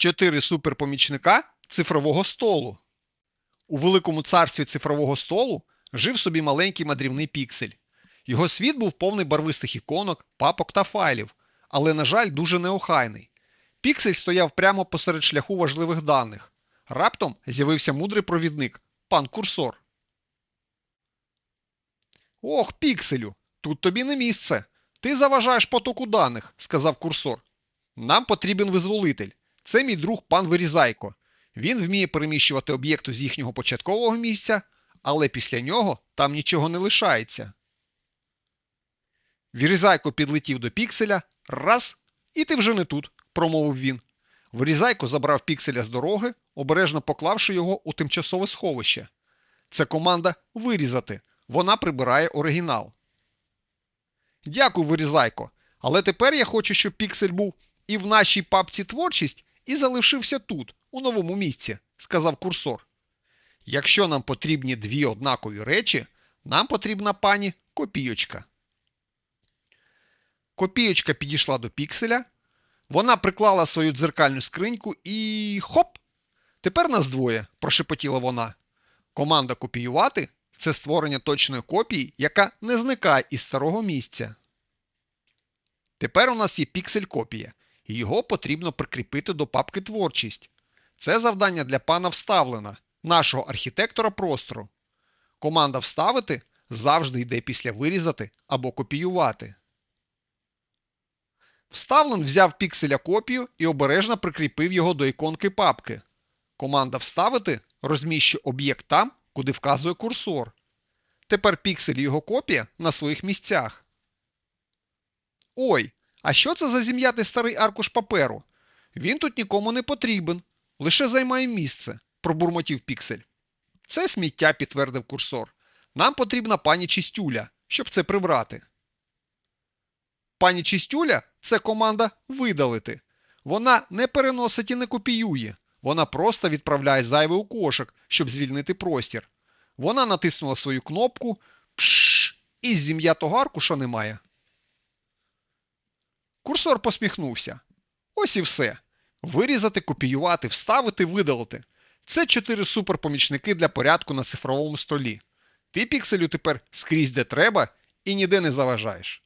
чотири суперпомічника цифрового столу. У великому царстві цифрового столу жив собі маленький мандрівний піксель. Його світ був повний барвистих іконок, папок та файлів, але, на жаль, дуже неохайний. Піксель стояв прямо посеред шляху важливих даних. Раптом з'явився мудрий провідник, пан курсор. Ох, пікселю, тут тобі не місце. Ти заважаєш потоку даних, сказав курсор. Нам потрібен визволитель. Це мій друг пан Вирізайко. Він вміє переміщувати об'єкти з їхнього початкового місця, але після нього там нічого не лишається. Вирізайко підлетів до пікселя, раз, і ти вже не тут, промовив він. Вирізайко забрав пікселя з дороги, обережно поклавши його у тимчасове сховище. Це команда вирізати. Вона прибирає оригінал. Дякую, Вирізайко. Але тепер я хочу, щоб піксель був і в нашій папці творчість, і залишився тут, у новому місці, сказав курсор. Якщо нам потрібні дві однакові речі, нам потрібна пані копійочка. Копійочка підійшла до пікселя. Вона приклала свою дзеркальну скриньку і хоп! Тепер нас двоє, прошепотіла вона. Команда копіювати це створення точної копії, яка не зникає із старого місця. Тепер у нас є піксель копія, його потрібно прикріпити до папки творчість. Це завдання для пана Вставлена, нашого архітектора простору. Команда Вставити завжди йде після вирізати або копіювати. Вставлен взяв пікселя копію і обережно прикріпив його до іконки папки. Команда Вставити розміщує об'єкт там, куди вказує курсор. Тепер піксель і його копія на своїх місцях. Ой, а що це за зім'ятий старий аркуш паперу? Він тут нікому не потрібен, лише займає місце, пробурмотів піксель. Це сміття, підтвердив курсор. Нам потрібна пані Чистюля, щоб це прибрати. Пані Чистюля це команда видалити. Вона не переносить і не копіює. Вона просто відправляє зайвий у кошик, щоб звільнити простір. Вона натиснула свою кнопку пш, і зім'ятого аркуша немає. Курсор посміхнувся. Ось і все. Вирізати, копіювати, вставити, видалити. Це чотири суперпомічники для порядку на цифровому столі. Ти пікселю тепер скрізь де треба і ніде не заважаєш.